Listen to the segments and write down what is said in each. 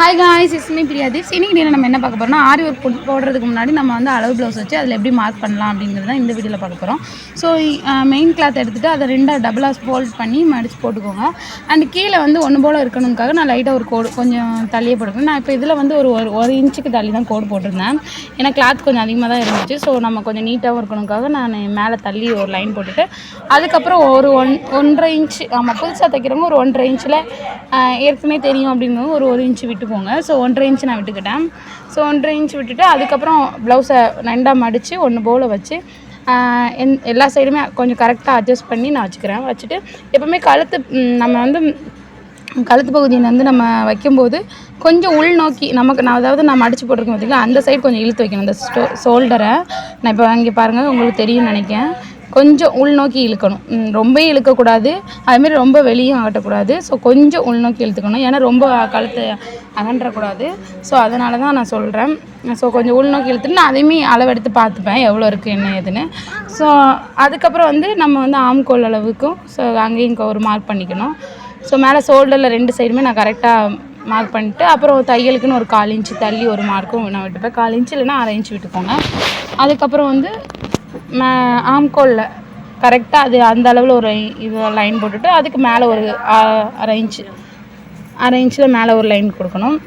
Hi guys இஸ்மி பிரியாதீப்ஸ் இன்னைக்கு டேல நம்ம என்ன பார்க்க போகிறோம்னா ஆரி ஒர்க் போட்- போடுறதுக்கு முன்னாடி நம்ம வந்து அளவு ப்ளவுஸ் வச்சு அதில் எப்படி மார்க் பண்ணலாம் அப்படிங்கிறது தான் இந்த வீடியோவில் பார்க்க போகிறோம் ஸோ மெயின் கிளாத் எடுத்துகிட்டு அதை ரெண்டாக டபுளாக ஃபோல்ட் பண்ணி மடித்து போட்டுக்கோங்க. அண்ட் கீழே வந்து ஒன்று போல் இருக்கணுக்காக நான் லைட்டாக ஒரு கோடு கொஞ்சம் தள்ளியே போட்டுக்கணும் நான் இப்போ இதில் வந்து ஒரு ஒரு ஒரு இன்ச்சுக்கு தள்ளி தான் கோடு போட்டிருந்தேன். ஏன்னா கிளாத் கொஞ்சம் அதிகமாக தான் இருந்துச்சு. ஸோ நம்ம கொஞ்சம் நீட்டாகவும் இருக்கணுக்காக நான் மேலே தள்ளி ஒரு லைன் போட்டுட்டு அதுக்கப்புறம் ஒரு ஒன் ஒன்றரை இன்ச் ஆமாம் புதுசாக தைக்கிறவங்க ஒரு ஒன்றரை இன்ச்சில் ஏற்கனவே தெரியும் அப்படிங்கிறது ஒரு ஒரு இன்ச்சு விட்டு விட்டுக்கோங்க ஸோ ஒன்றரை இன்ச் நான் விட்டுக்கிட்டேன். ஸோ ஒன்றரை இன்ச் விட்டுட்டு அதுக்கப்புறம் ப்ளவுஸை ரெண்டாக மடித்து ஒன்று போல் வச்சு என் எல்லா சைடுமே கொஞ்சம் கரெக்டாக அட்ஜஸ்ட் பண்ணி நான் வச்சுக்கிறேன். வச்சுட்டு எப்போவுமே கழுத்து நம்ம வந்து கழுத்து பகுதியை வந்து நம்ம வைக்கும்போது கொஞ்சம் உள் நோக்கி நமக்கு நான் அதாவது நான் அடித்து போட்டிருக்கேன் பார்த்தீங்களா அந்த சைடு கொஞ்சம் இழுத்து வைக்கணும். அந்த ஸ்டோ ஷோல்டரை நான் இப்போ அங்கே பாருங்கள் உங்களுக்கு தெரியும்னு நினைக்கிறேன். கொஞ்சம் உள்நோக்கி இழுக்கணும். ரொம்ப இழுக்கக்கூடாது. அதுமாரி ரொம்ப வெளியும் ஆகட்டக்கூடாது. ஸோ கொஞ்சம் உள்நோக்கி இழுத்துக்கணும். ஏன்னா ரொம்ப கழுத்தை அகன்றக்கூடாது. ஸோ அதனால தான் நான் சொல்கிறேன் ஸோ கொஞ்சம் உள்நோக்கி இழுத்துட்டு நான் அதையுமே அளவெடுத்து பார்த்துப்பேன். எவ்வளோ இருக்குது என்ன ஏதுன்னு. ஸோ அதுக்கப்புறம் வந்து நம்ம வந்து ஆம்கோல் அளவுக்கும் ஸோ அங்கேயும் ஒரு மார்க் பண்ணிக்கணும். ஸோ மேலே ஷோல்டரில் ரெண்டு சைடுமே நான் கரெக்டாக மார்க் பண்ணிட்டு அப்புறம் தையலுக்குன்னு ஒரு கால் இன்ச்சு தள்ளி ஒரு மார்க்கும் நான் விட்டுப்பேன். கால் இன்ச்சு இல்லைனா அரை இன்ச்சு விட்டுக்கோங்க. அதுக்கப்புறம் வந்து ஆம்கோலில். கரெக்டாக அது அந்த அளவில் ஒரு இது லைன் போட்டுட்டு அதுக்கு மேலே ஒரு அரைஞ்சு அரை இன்ச்சு அரை இன்ச்சில் மேலே ஒரு லைன் கொடுக்கணும்.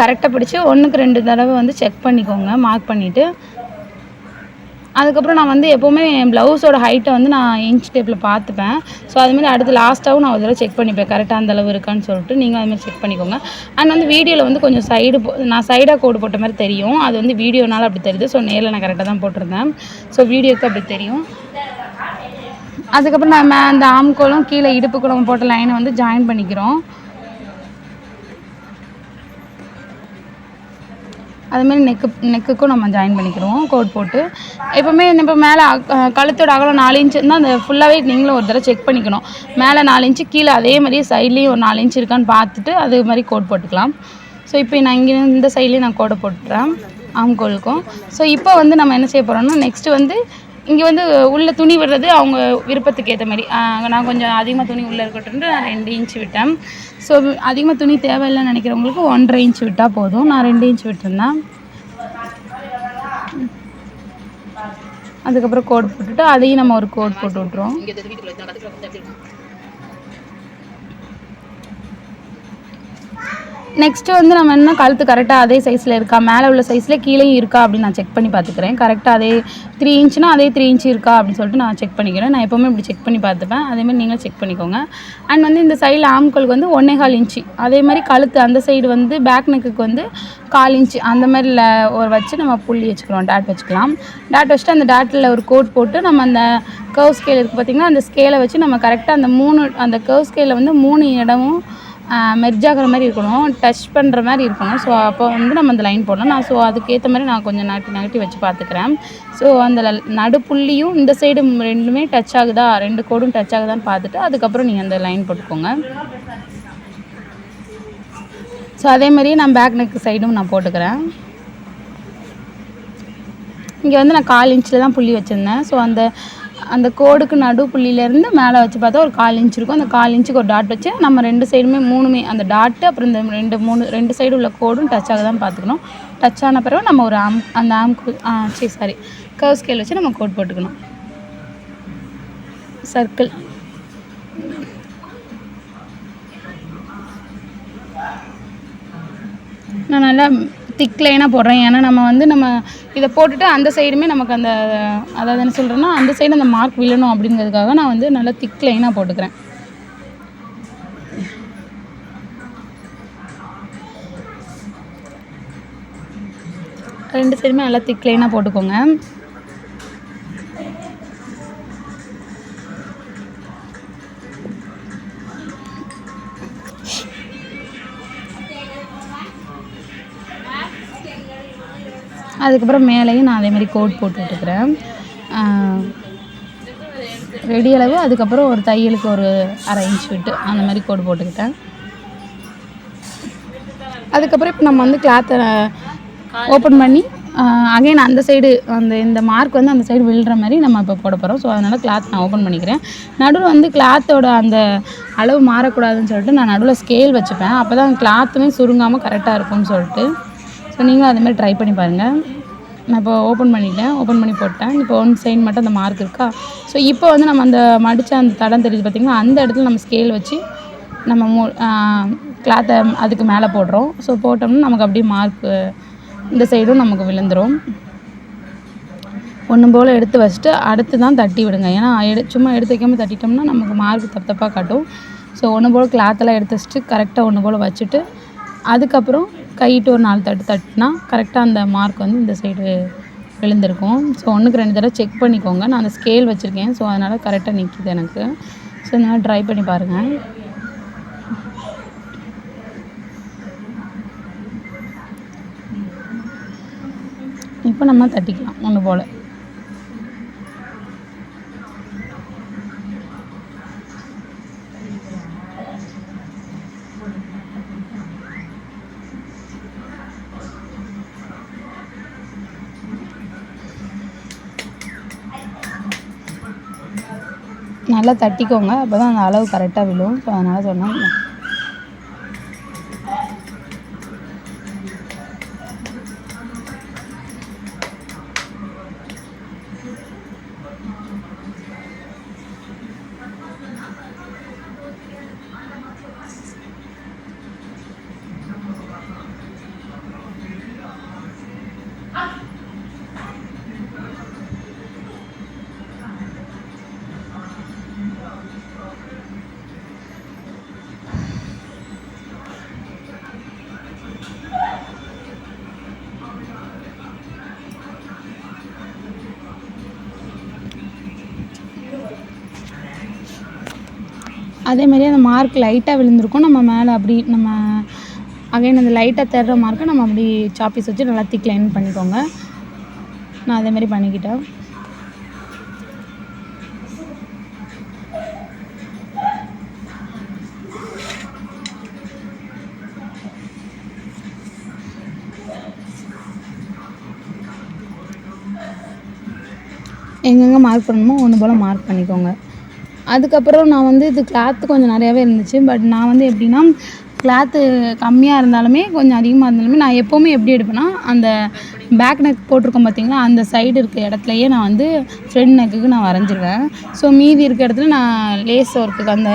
கரெக்டாக பிடிச்சி ஒன்றுக்கு ரெண்டு தடவை வந்து செக் பண்ணிக்கோங்க மார்க் பண்ணிவிட்டு அதுக்கப்புறம் நான் வந்து எப்போவுமே என் ப்ளவுஸோட ஹைட்டை வந்து நான் இன்ச் டேப்பில் பார்த்துப்பேன். ஸோ அதுமாரி அடுத்து லாஸ்ட்டாகவும் நான் ஒரு தடவை செக் பண்ணிப்பேன். கரெக்டாக அந்த அளவு இருக்கான்னு சொல்லிட்டு நீங்கள் அதுமாதிரி செக் பண்ணிக்கோங்க. அண்ட் வந்து வீடியோவில் வந்து கொஞ்சம் சைடு நான் சைடாக கோடு போட்ட மாதிரி தெரியும். அது வந்து வீடியோனால அப்படி தெரியுது. ஸோ நேரில் நான் கரெக்டாக தான் போட்டிருந்தேன். ஸோ வீடியோக்கு அப்படி தெரியும். அதுக்கப்புறம் நம்ம அந்த ஆம்கோலும் கீழே இடுப்புக்குளம் போட்ட லைனை வந்து ஜாயின் பண்ணிக்கிறோம். அதுமாரி நெக்கு நெக்குக்கும் நம்ம ஜாயின் பண்ணிக்கிடுவோம் கோட் போட்டு. எப்போவுமே இப்போ மேலே கழுத்தோட அகலம் நாலு இன்ச்சுன்னா இருந்தால் அந்த ஃபுல்லாகவே நீங்களும் ஒரு தடவை செக் பண்ணிக்கணும். மேலே நாலு இன்ச்சு கீழே அதே மாதிரியே சைட்லேயும் ஒரு நாலு இன்ச் இருக்கான்னு பார்த்துட்டு அது மாதிரி கோட் போட்டுக்கலாம். ஸோ இப்போ நான் இங்கே இந்த சைட்லேயும் நான் கோடை போட்டுறேன் ஆம்கோலுக்கும் ஸோ இப்போ வந்து நம்ம என்ன செய்ய போகிறோம்னா நெக்ஸ்ட்டு வந்து இங்கே வந்து உள்ள துணி விடுறது அவங்க விருப்பத்துக்கு ஏற்ற மாதிரி. நான் கொஞ்சம் அதிகமாக துணி உள்ளே இருக்கட்டும் நான் ரெண்டு இன்ச் விட்டேன். ஸோ அதிகமாக துணி தேவையில்லைன்னு நினைக்கிறவங்களுக்கு ஒன்றரை இன்ச் விட்டால் போதும். நான் ரெண்டு இன்ச் விட்டுருந்தேன். அதுக்கப்புறம் கோட் போட்டுட்டு அதையும் நம்ம ஒரு கோட் போட்டு விட்ருவோம் நெக்ஸ்ட்டு வந்து நம்ம என்ன கழுத்து கரெக்டாக அதே சைஸில் இருக்கா? மேலே உள்ள சைஸில் கீழேயும் இருக்கா அப்படின்னு நான் செக் பண்ணி பார்த்துக்கிறேன். கரெக்டாக அதே த்ரீ இன்ச்சுனா அதே த்ரீ இன்ச்சு இருக்கா அப்படின்னு சொல்லிட்டு நான் செக் பண்ணிக்கிறேன். நான் எப்போவுமே இப்படி செக் பண்ணி பார்த்துப்பேன். அதேமாதிரி நீங்களும் செக் பண்ணிக்கோங்க. அண்ட் வந்து இந்த சைடில் ஆம்கோலுக்கு வந்து ஒன்றே கால் இன்ச்சு அதே மாதிரி கழுத்து அந்த சைடு வந்து பேக் நெக்குக்கு வந்து கால் இன்ச்சு அந்த மாதிரி ஒரு வச்சு நம்ம புள்ளி வச்சுக்கிறோம். டாட் வச்சுக்கலாம். டாட் வச்சுட்டு அந்த டாட்டில் ஒரு கோட் போட்டு நம்ம அந்த கர்வ் ஸ்கேல் இருக்குது பார்த்திங்கன்னா அந்த ஸ்கேலை வச்சு நம்ம கரெக்டாக அந்த மூணு அந்த கர்வ் ஸ்கேலில் வந்து மூணு இடமும் மெர்ஜ் ஆகிற மாதிரி இருக்கணும். டச் பண்ணுற மாதிரி இருக்கணும். ஸோ அப்போ வந்து நம்ம அந்த லைன் போடணும் நான் ஸோ அதுக்கேற்ற மாதிரி நான் கொஞ்சம் நகட்டி நகட்டி வச்சு பார்த்துக்கிறேன். ஸோ அந்த நடுப்புள்ளியும் இந்த சைடு ரெண்டுமே டச் ஆகுதா? ரெண்டு கோடும் டச் ஆகுதான்னு பார்த்துட்டு அதுக்கப்புறம் நீங்கள் அந்த லைன் போட்டுக்கோங்க. ஸோ அதே மாதிரியே நான் பேக் நெக் சைடும் நான் போட்டுக்கிறேன். இங்கே வந்து நான் கால் இன்ச்சில் தான் புள்ளி வச்சுருந்தேன். ஸோ அந்த அந்த கோடுக்கு நடு புள்ளியிலேருந்து மேலே வச்சு பார்த்தா ஒரு கால் இன்ச் இருக்கும். அந்த கால் இன்ச்சுக்கு ஒரு டாட் வச்சு நம்ம ரெண்டு சைடுமே மூணுமே அந்த டாட்டு அப்புறம் இந்த ரெண்டு மூணு ரெண்டு சைடு உள்ள கோடும் டச் ஆக தான் பார்த்துக்கணும். டச் ஆன பிறகு நம்ம ஒரு ஆம் அந்த ஆம் ஆ சரி சாரி கர்வ் ஸ்கேல் வச்சு நம்ம கோட் போட்டுக்கணும். சர்க்கிள் நான் நல்லா திக் லைனாக போடுறேன். ஏன்னா நம்ம வந்து நம்ம இதை போட்டுட்டு அந்த சைடுமே நமக்கு அந்த அதாவது என்ன சொல்கிறேன்னா அந்த சைடு அந்த மார்க் விழணும் அப்படிங்கிறதுக்காக நான் வந்து நல்லா திக் லைனாக போட்டுக்கிறேன். ரெண்டு சைடுமே நல்லா திக் லைனாக போட்டுக்கோங்க. அதுக்கப்புறம் மேலேயும் நான் அதே மாதிரி கோட் போட்டு விட்டுக்கிறேன். ரெடி அளவு. அதுக்கப்புறம் ஒரு தையலுக்கு ஒரு அரை இன்ச் விட்டு அந்த மாதிரி கோடு போட்டுக்கிட்டேன். அதுக்கப்புறம் இப்போ நம்ம வந்து கிளாத்தை ஓப்பன் பண்ணி அகைன் அந்த சைடு அந்த இந்த மார்க் வந்து அந்த சைடு விழுற மாதிரி நம்ம இப்போ போட போகிறோம் ஸோ அதனால் கிளாத் நான் ஓப்பன் பண்ணிக்கிறேன். நடுவில் வந்து கிளாத்தோட அந்த அளவு மாறக்கூடாதுன்னு சொல்லிட்டு நான் நடுவில் ஸ்கேல் வச்சுப்பேன். அப்போ தான் கிளாத்துமே சுருங்காமல் கரெக்டாக இருக்கும்னு சொல்லிட்டு. ஸோ நீங்களும் அதேமாதிரி ட்ரை பண்ணி பாருங்கள் நான் இப்போ ஓப்பன் பண்ணிட்டேன். ஓப்பன் பண்ணி போட்டேன். இப்போ ஒன் சைன் மட்டும் அந்த மார்க் இருக்கா? ஸோ இப்போ வந்து நம்ம அந்த மடித்த அந்த தடம் தெரியுது பார்த்திங்கன்னா அந்த இடத்துல நம்ம ஸ்கேல் வச்சு நம்ம மூ கிளாத்தை அதுக்கு மேலே போடுறோம். ஸோ போட்டோம்னா நமக்கு அப்படியே மார்க்கு இந்த சைடும் நமக்கு விழுந்துடும் ஒன்று போல் எடுத்து வச்சுட்டு அடுத்து தான் தட்டி விடுங்க. ஏன்னா எடு சும்மா எடுத்து வைக்காமல் தட்டிட்டோம்னா நமக்கு மார்க் தப்பு தப்பாக காட்டும். ஸோ ஒன்று போல் கிளாத்தெல்லாம் எடுத்து வச்சுட்டு கரெக்டாக ஒன்று போல் வச்சுட்டு அதுக்கப்புறம் கையிட்டு ஒரு நாலு தட்டு தட்டினா கரெக்டாக அந்த மார்க் வந்து இந்த சைடு விழுந்திருக்கும். ஸோ ஒன்றுக்கு ரெண்டு தடவை செக் பண்ணிக்கோங்க. நான் அந்த ஸ்கேல் வச்சுருக்கேன். ஸோ அதனால் கரெக்டாக நிற்கிது எனக்கு. ஸோ இதனால் ட்ரை பண்ணி பாருங்கள் இப்போ நம்ம தட்டிக்கலாம். ஒன்று போல். நல்லா தட்டிக்கோங்க. அப்போ தான் அந்த அளவு கரெக்டாக விழும். ஸோ அதனால் சொன்னேன். அதே மாதிரி அந்த மார்க் லைட்டாக விழுந்திருக்கும். நம்ம மேலே அப்படி நம்ம அகைன் அந்த லைட்டாக தர்ற மார்க்கை நம்ம அப்படி சாப்பீஸ் வச்சு நல்லா திக் லைன் பண்ணிக்கோங்க. நான் அதே மாதிரி பண்ணிக்கிட்டேன். எங்கெங்கே மார்க் பண்ணணுமோ ஒன்று போல் மார்க் பண்ணிக்கோங்க. அதுக்கப்புறம் நான் வந்து இது கிளாத்து கொஞ்சம் நிறையாவே இருந்துச்சு. பட் நான் வந்து எப்படின்னா கிளாத்து கம்மியாக இருந்தாலுமே கொஞ்சம் அதிகமாக இருந்தாலுமே நான் எப்போவுமே எப்படி எடுப்பேன்னா அந்த பேக் நெக் போட்டிருக்கோம் பார்த்தீங்களா அந்த சைடு இருக்க இடத்துலையே நான் வந்து ஃப்ரண்ட் நெக்குக்கு நான் வரைஞ்சிருவேன். ஸோ மீதி இருக்க இடத்துல நான் லேஸ் ஒர்க்குக்கு அந்த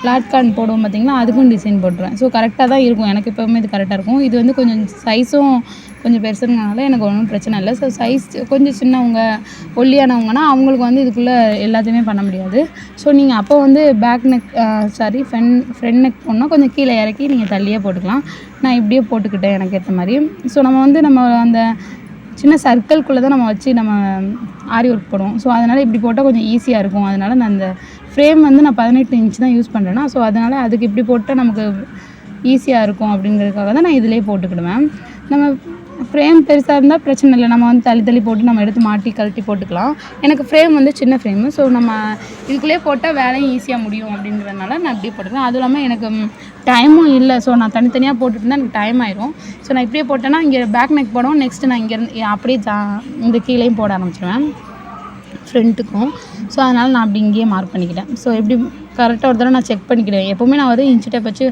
பிளாட்கார்ன் போடுவோம் பார்த்தீங்களா அதுக்கும் டிசைன் போட்டுருவேன். ஸோ கரெக்டாக தான் இருக்கும். எனக்கு எப்போவுமே இது கரெக்டாக இருக்கும். இது வந்து கொஞ்சம் சைஸும் கொஞ்சம் பெருசுங்கனால எனக்கு ஒன்றும் பிரச்சனை இல்லை. ஸோ சைஸ் கொஞ்சம் சின்னவங்க ஒல்லியானவங்கன்னா அவங்களுக்கு வந்து இதுக்குள்ளே எல்லாத்தையுமே பண்ண முடியாது. ஸோ நீங்கள் அப்போ வந்து back neck sorry front front neck போனால் கொஞ்சம் கீழே இறக்கி நீங்கள் தள்ளியே போட்டுக்கலாம். நான் இப்படியே போட்டுக்கிட்டேன் எனக்கு ஏற்ற மாதிரி. ஸோ நம்ம வந்து நம்ம அந்த சின்ன சர்க்கிள்குள்ளே தான் நம்ம வச்சு நம்ம ஆரி ஒர்க் போடுவோம். ஸோ அதனால் இப்படி போட்டால் கொஞ்சம் ஈஸியாக இருக்கும். அதனால் நான் அந்த ஃப்ரேம் வந்து நான் பதினெட்டு இன்ச் தான் யூஸ் பண்ணுறேன்னா ஸோ அதனால் அதுக்கு இப்படி போட்டால் நமக்கு ஈஸியாக இருக்கும் அப்படிங்கிறதுக்காக தான் நான் இதிலே போட்டுக்கிடுவேன். நம்ம ஃப்ரேம் பெருசாக இருந்தால் பிரச்சனை இல்லை. நம்ம வந்து தள்ளி தள்ளி போட்டு நம்ம எடுத்து மாட்டி கழட்டி போட்டுக்கலாம். எனக்கு ஃப்ரேம் வந்து சின்ன ஃப்ரேமு ஸோ நம்ம இதுக்குள்ளேயே போட்டால் வேலையும் ஈஸியாக முடியும் அப்படின்றதுனால நான் இப்படியே போட்டுக்கிறேன். அதுவும் இல்லாமல் எனக்கு டைமும் இல்லை. ஸோ நான் தனித்தனியாக போட்டுட்டு இருந்தால் எனக்கு டைம் ஆயிரும். ஸோ நான் இப்படியே போட்டேன்னா இங்கே பேக் நெக் போடுவோம் நெக்ஸ்ட்டு நான் இங்கேருந்து அப்படியே ஜா இந்த கீழேயும் போட ஆரம்பிச்சிடுவேன் ஃப்ரெண்ட்டுக்கும் ஸோ அதனால் நான் அப்படி இங்கேயே மார்க் பண்ணிக்கிட்டேன். ஸோ எப்படி கரெக்டாக ஒரு தடவை நான் செக் பண்ணிக்கிடுவேன். எப்போவுமே நான் வந்து இன்ச்சு டேப் வச்சு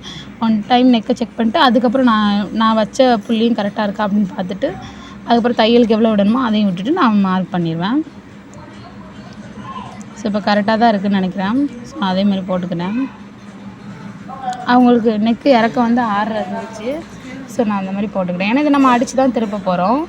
ஒன் டைம் நெக்கை செக் பண்ணிட்டு அதுக்கப்புறம் நான் நான் வச்ச புள்ளியும் கரெக்டாக இருக்கா அப்படின்னு பார்த்துட்டு அதுக்கப்புறம் தையலுக்கு எவ்வளோ விடணுமோ அதையும் விட்டுட்டு நான் மார்க் பண்ணிடுவேன். ஸோ இப்போ கரெக்டாக தான் இருக்குதுன்னு நினைக்கிறேன். ஸோ அதே மாதிரி போட்டுக்கிறேன் அவங்களுக்கு நெக்கு இறக்க வந்து ஆறு இருந்துச்சு. ஸோ நான் அந்த மாதிரி போட்டுக்கிறேன் ஏன்னா இதை நம்ம அடித்து தான் திருப்ப போகிறோம்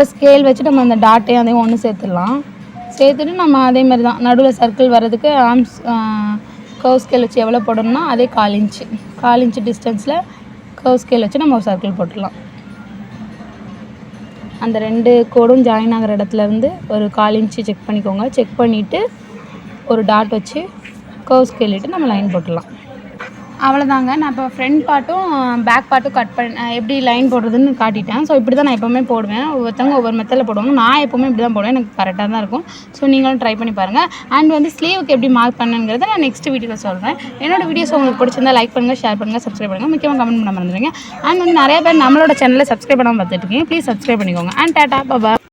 அப்புறம் ஸ்கேல் வச்சு நம்ம அந்த டாட்டையும் அதையும் ஒன்று சேர்த்துடலாம். சேர்த்துட்டு நம்ம அதே மாதிரி தான். நடுவில் சர்க்கிள் வர்றதுக்கு ஆர்ம்ஸ் கர்வ் ஸ்கேல் வச்சு எவ்வளோ போடணும்னா அதே கால் இன்ச்சு கால் இன்ச்சு டிஸ்டன்ஸில் கர்வ் ஸ்கேல் வச்சு நம்ம ஒரு சர்க்கிள் போட்டுடலாம். அந்த ரெண்டு கோடும் ஜாயின் ஆகிற இடத்துல இருந்து ஒரு கால் இன்ச்சு செக் பண்ணிக்கோங்க. செக் பண்ணிவிட்டு ஒரு டாட் வச்சு கர்வ் ஸ்கேலிட்டு நம்ம லைன் போட்டுடலாம். அவ்வளோதாங்க நான் இப்போ ஃப்ரண்ட் பார்ட்டும் பேக் பார்ட்டும் கட் பண்ண எப்படி லைன் போடுறதுன்னு காட்டிட்டேன். ஸோ இப்படி தான் நான் எப்போவுமே போடுவேன். ஒவ்வொருத்தவங்க ஒவ்வொரு மெத்தடில் போடுவாங்க. நான் எப்போவுமே இப்படி தான் போடுவேன். எனக்கு கரெக்டாக தான் இருக்கும். ஸோ நீங்களும் ட்ரை பண்ணி பாருங்கள் அண்ட் வந்து ஸ்லீவுக்கு எப்படி மார்க் பண்ணுங்கிறத நான் நெக்ஸ்ட் வீடியோவில் சொல்கிறேன் என்னோட வீடியோஸ் உங்களுக்கு பிடிச்சிருந்தா லைக் பண்ணுங்கள் ஷேர் பண்ணுங்கள் சப்ஸ்கிரைப் பண்ணுங்கள் முக்கியமாக கமெண்ட் பண்ண மறந்துடுங்க. அண்ட் வந்து நிறைய பேர் நம்மளோட சேனலில் சப்ஸ்கிரைப் பண்ணாமல் பார்த்துட்டு இருக்கீங்க. ப்ளீஸ் சப்ஸ்கிரைப் பண்ணிக்கோங்க. And tata Baba